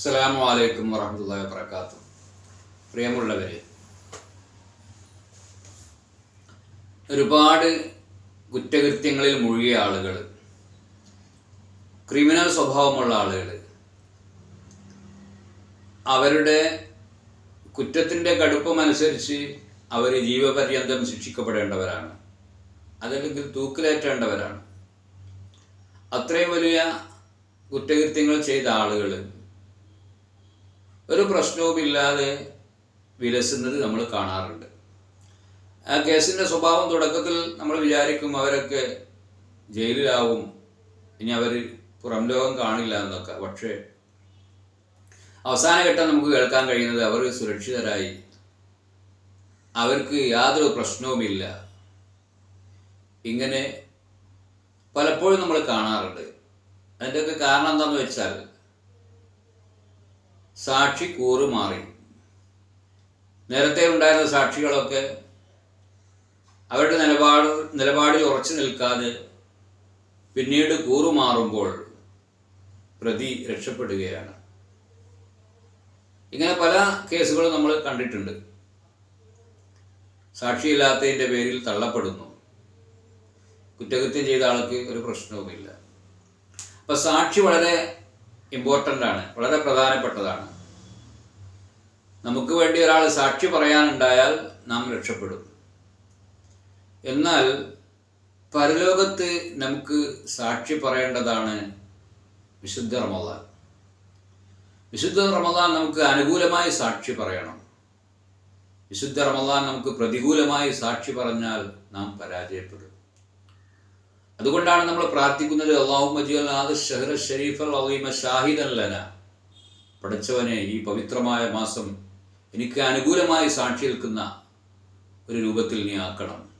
അസ്സലാമു അലൈക്കും വറഹ്മത്തുള്ളാഹി വബറകാത്തു. പ്രിയമുള്ളവരെ ഒരുപാട് കുറ്റകൃത്യങ്ങളിൽ മുഴുകിയ ആളുകൾ ക്രിമിനൽ സ്വഭാവമുള്ള ആളുകൾ അവരുടെ കുറ്റത്തിന്റെ കടുപ്പമനുസരിച്ച് അവർ ജീവപര്യന്തം ശിക്ഷിക്കപ്പെടേണ്ടവരാണ്. അതല്ലെങ്കിൽ തൂക്കിലേറ്റേണ്ടവരാണ്. അത്രയും വലിയ കുറ്റകൃത്യങ്ങൾ ചെയ്ത ആളുകൾ ഒരു പ്രശ്നവുമില്ലാതെ വിലസുന്നത് നമ്മൾ കാണാറുണ്ട്. ആ കേസിന്റെ സ്വഭാവം തുടക്കത്തിൽ നമ്മൾ വിചാരിക്കും അവരൊക്കെ ജയിലിലാവും ഇനി അവർ പുറം ലോകം കാണില്ല എന്നൊക്കെ. പക്ഷേ അവസാന ഘട്ടം നമുക്ക് കേൾക്കാൻ കഴിയുന്നത് അവർ സുരക്ഷിതരായി. അവർക്ക് യാതൊരു പ്രശ്നവുമില്ല. ഇങ്ങനെ പലപ്പോഴും നമ്മൾ കാണാറുണ്ട്. അതിന്റെയൊക്കെ കാരണം എന്താണെന്ന് വെച്ചാൽ സാക്ഷി കൂറുമാറി നേരത്തെ ഉണ്ടായിരുന്ന സാക്ഷികളൊക്കെ അവരുടെ നിലപാട് നിലപാടിൽ ഉറച്ചു നിൽക്കാതെ പിന്നീട് കൂറുമാറുമ്പോൾ പ്രതി രക്ഷപ്പെടുകയാണ്. ഇങ്ങനെ പല കേസുകളും നമ്മൾ കണ്ടിട്ടുണ്ട്. സാക്ഷിയില്ലാത്തതിന്റെ പേരിൽ തള്ളപ്പെടുന്നു. കുറ്റകൃത്യം ചെയ്ത ആൾക്ക് ഒരു പ്രശ്നവുമില്ല. അപ്പം സാക്ഷി വളരെ ഇമ്പോർട്ടന്റ് ആണ് വളരെ പ്രധാനപ്പെട്ടതാണ്. നമുക്ക് വേണ്ടി ഒരാൾ സാക്ഷി പറയാനുണ്ടായാൽ നാം രക്ഷപ്പെടും. എന്നാൽ പരലോകത്ത് നമുക്ക് സാക്ഷി പറയേണ്ടതാണ് വിശുദ്ധ റമദാൻ. വിശുദ്ധ റമദാൻ നമുക്ക് അനുകൂലമായി സാക്ഷി പറയണം. വിശുദ്ധ റമദാൻ നമുക്ക് പ്രതികൂലമായി സാക്ഷി പറഞ്ഞാൽ നാം പരാജയപ്പെടും. അതുകൊണ്ടാണ് നമ്മൾ പ്രാർത്ഥിക്കുന്നത് അള്ളാഹു ലന. പഠിച്ചവനെ ഈ പവിത്രമായ മാസം എനിക്ക് അനുകൂലമായി സാക്ഷി നിൽക്കുന്ന ഒരു രൂപത്തിൽ നീ ആക്കണം.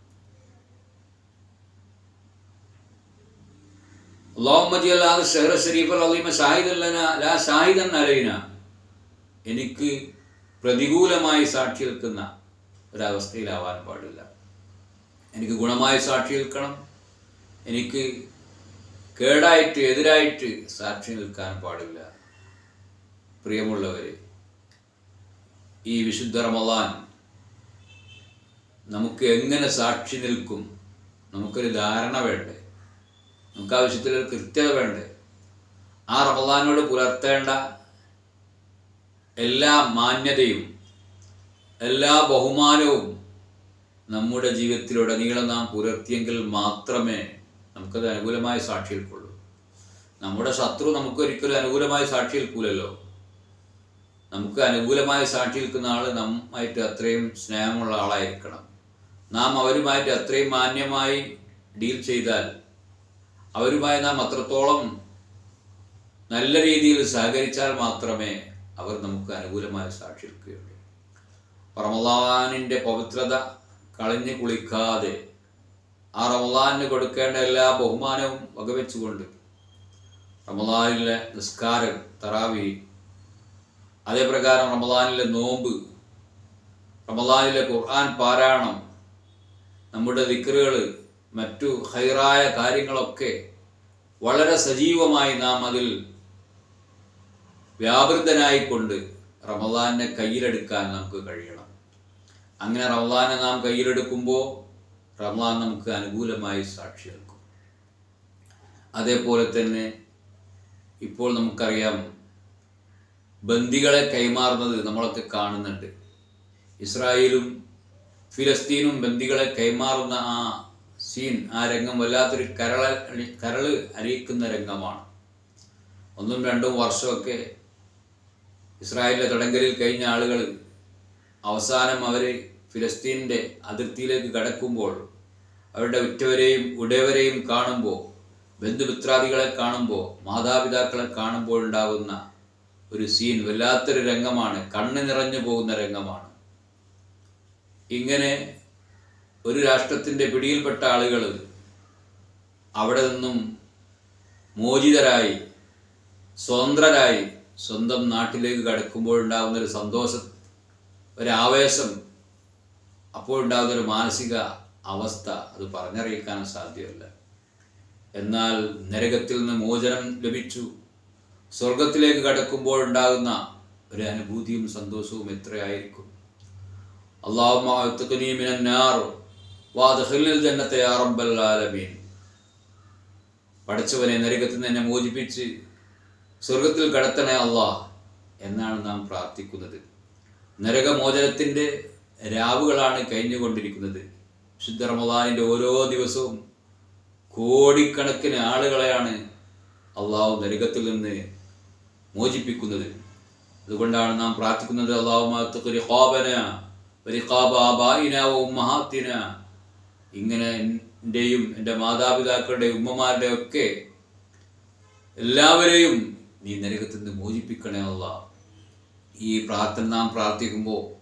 അള്ളാഹു മജിഅൽ ഷഹർ ഷരീഫ് അലീമ ഷാഹിദ് ലാ ഷാഹിദൻ അലൈന. എനിക്ക് പ്രതികൂലമായി സാക്ഷി നിൽക്കുന്ന ഒരവസ്ഥയിലാവാൻ പാടില്ല. എനിക്ക് ഗുണമായി സാക്ഷി നിൽക്കണം. എനിക്ക് കേടായിട്ട് എതിരായിട്ട് സാക്ഷി നിൽക്കാൻ പാടില്ല. പ്രിയമുള്ളവരെ ഈ വിശുദ്ധ റമദാൻ നമുക്ക് എങ്ങനെ സാക്ഷി നിൽക്കും? നമുക്കൊരു ധാരണ വേണ്ടേ? നമുക്ക് ആവശ്യത്തിലൊരു കൃത്യത വേണ്ടേ? ആ റമദാനോട് പുലർത്തേണ്ട എല്ലാ മാന്യതയും എല്ലാ ബഹുമാനവും നമ്മുടെ ജീവിതത്തിലുടനീളം നാം പുലർത്തിയെങ്കിൽ മാത്രമേ നമുക്കത് അനുകൂലമായ സാക്ഷി നിൽക്കുള്ളൂ നമ്മുടെ ശത്രു നമുക്ക് ഒരിക്കലും അനുകൂലമായ സാക്ഷി നിൽക്കൂലല്ലോ. നമുക്ക് അനുകൂലമായ സാക്ഷി നിൽക്കുന്ന ആൾ നമ്മായിട്ട് അത്രയും സ്നേഹമുള്ള ആളായിരിക്കണം. നാം അവരുമായിട്ട് അത്രയും മാന്യമായി ഡീൽ ചെയ്താൽ അവരുമായി നാം അത്രത്തോളം നല്ല രീതിയിൽ സഹകരിച്ചാൽ മാത്രമേ അവർ നമുക്ക് അനുകൂലമായ സാക്ഷി നിൽക്കുകയുള്ളൂ. പരമലാവാനിന്റെ പവിത്രത കളഞ്ഞു കുളിക്കാതെ ആ റമദാനിന് കൊടുക്കേണ്ട എല്ലാ ബഹുമാനവും വകവെച്ചുകൊണ്ട് റമദാനിലെ നിസ്കാരം തറാവി അതേപ്രകാരം റമദാനിലെ നോമ്പ് റമദാനിലെ ഖുർആൻ പാരായണം നമ്മുടെ ദിക്കറുകൾ മറ്റു ഹൈറായ കാര്യങ്ങളൊക്കെ വളരെ സജീവമായി നാം അതിൽ വ്യാപൃതനായിക്കൊണ്ട് റമദാനെ കയ്യിലെടുക്കാൻ നമുക്ക് കഴിയണം. അങ്ങനെ റമദാനെ നാം കയ്യിലെടുക്കുമ്പോൾ റമദാൻ നമുക്ക് അനുകൂലമായി നൽകും. അതേപോലെ തന്നെ ഇപ്പോൾ നമുക്കറിയാം ബന്ദികളെ കൈമാറുന്നത് നമ്മളൊക്കെ കാണുന്നുണ്ട്. ഇസ്രായേലും ഫിലസ്തീനും ബന്ദികളെ കൈമാറുന്ന ആ സീൻ ആ രംഗം വല്ലാത്തൊരു കരള കരൾ അരിയിക്കുന്ന രംഗമാണ്. ഒന്നും രണ്ടും വർഷമൊക്കെ ഇസ്രായേലിലെ തടങ്കലിൽ കഴിഞ്ഞ ആളുകൾ അവസാനം അവർ ഫിലസ്തീനിന്റെ അതിർത്തിയിലേക്ക് കടക്കുമ്പോൾ അവരുടെ ഉറ്റവരെയും ഉടയവരെയും കാണുമ്പോൾ ബന്ധുമിത്രാദികളെ കാണുമ്പോൾ മാതാപിതാക്കളെ കാണുമ്പോൾ ഉണ്ടാകുന്ന ഒരു സീൻ വല്ലാത്തൊരു രംഗമാണ്. കണ്ണ് നിറഞ്ഞു പോകുന്ന രംഗമാണ്. ഇങ്ങനെ ഒരു രാഷ്ട്രത്തിന്റെ പിടിയിൽപ്പെട്ട ആളുകൾ അവിടെ നിന്നും മോചിതരായി സ്വതന്ത്രരായി സ്വന്തം നാട്ടിലേക്ക് കടക്കുമ്പോഴുണ്ടാകുന്ന ഒരു സന്തോഷം ഒരാവേശം അപ്പോഴുണ്ടാകുന്ന ഒരു മാനസിക അവസ്ഥ അത് പറഞ്ഞറിയിക്കാൻ സാധ്യമല്ല. എന്നാൽ നരകത്തിൽ നിന്ന് മോചനം ലഭിച്ചു. സ്വർഗത്തിലേക്ക് കടക്കുമ്പോൾ ഉണ്ടാകുന്ന ഒരു അനുഭൂതിയും സന്തോഷവും എത്രയായിരിക്കും? അള്ളാഹുമാലമീൻ പഠിച്ചവനെ നരകത്തിൽ നിന്ന് എന്നെ മോചിപ്പിച്ച് സ്വർഗത്തിൽ കടത്തണേ അള്ളാഹ് എന്നാണ് നാം പ്രാർത്ഥിക്കുന്നത്. നരകമോചനത്തിന്റെ രാവുകളാണ് കഴിഞ്ഞുകൊണ്ടിരിക്കുന്നത്. ശുദ്ധ റമദാനിന്റെ ഓരോ ദിവസവും കോടിക്കണക്കിന് ആളുകളെയാണ് അള്ളാഹു നരകത്തിൽ നിന്ന് മോചിപ്പിക്കുന്നത്. അതുകൊണ്ടാണ് നാം പ്രാർത്ഥിക്കുന്നത് ഉമ്മഹാത്തിന. ഇങ്ങനെ എന്റെയും എന്റെ മാതാപിതാക്കളുടെ ഉമ്മമാരുടെ ഒക്കെ എല്ലാവരെയും നീ നരകത്തിൽ നിന്ന് മോചിപ്പിക്കണേ അല്ല ഈ പ്രാർത്ഥന നാം പ്രാർത്ഥിക്കുമ്പോൾ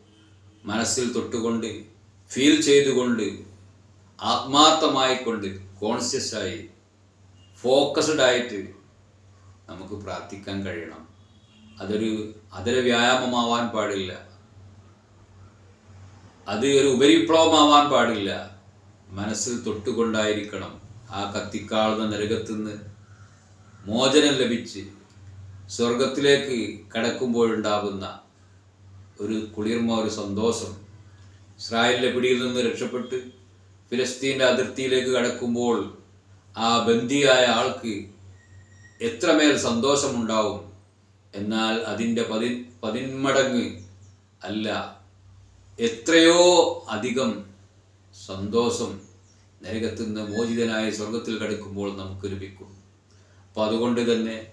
മനസ്സിൽ തൊട്ടുകൊണ്ട് ഫീൽ ചെയ്തുകൊണ്ട് ആത്മാർത്ഥമായിക്കൊണ്ട് കോൺഷ്യസ് ആയി ഫോക്കസ്ഡ് ആയിട്ട് നമുക്ക് പ്രാർത്ഥിക്കാൻ കഴിയണം. അതൊരു അതൊരു വ്യായാമമാവാൻ പാടില്ല. അത് ഒരു ഉപരിപ്ലവമാവാൻ പാടില്ല. മനസ്സിൽ തൊട്ടുകൊണ്ടായിരിക്കണം. ആ കത്തിക്കാളുന്ന നരകത്തുനിന്ന് മോചനം ലഭിച്ച് സ്വർഗത്തിലേക്ക് കടക്കുമ്പോഴുണ്ടാകുന്ന ഒരു കുളിർമ ഒരു സന്തോഷം. ഇസ്രായേലിന്റെ പിടിയിൽ നിന്ന് രക്ഷപ്പെട്ട് ഫിലസ്തീന്റെ അതിർത്തിയിലേക്ക് കടക്കുമ്പോൾ ആ ബന്ദിയായ ആൾക്ക് എത്രമേൽ സന്തോഷമുണ്ടാവും? എന്നാൽ അതിന്റെ പതി പതിന്മടങ്ങ് അല്ല എത്രയോ അധികം സന്തോഷം നരകത്തിൽ നിന്ന് മോചിതനായി സ്വർഗത്തിൽ കടക്കുമ്പോൾ നമുക്ക് ലഭിക്കും. അപ്പോൾ അതുകൊണ്ട് തന്നെ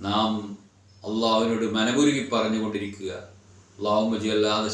നാം അള്ളാഹുവിനോട് മനമുരുകി പറഞ്ഞുകൊണ്ടിരിക്കുക. അള്ളാഹു മജി അല്ലാതെ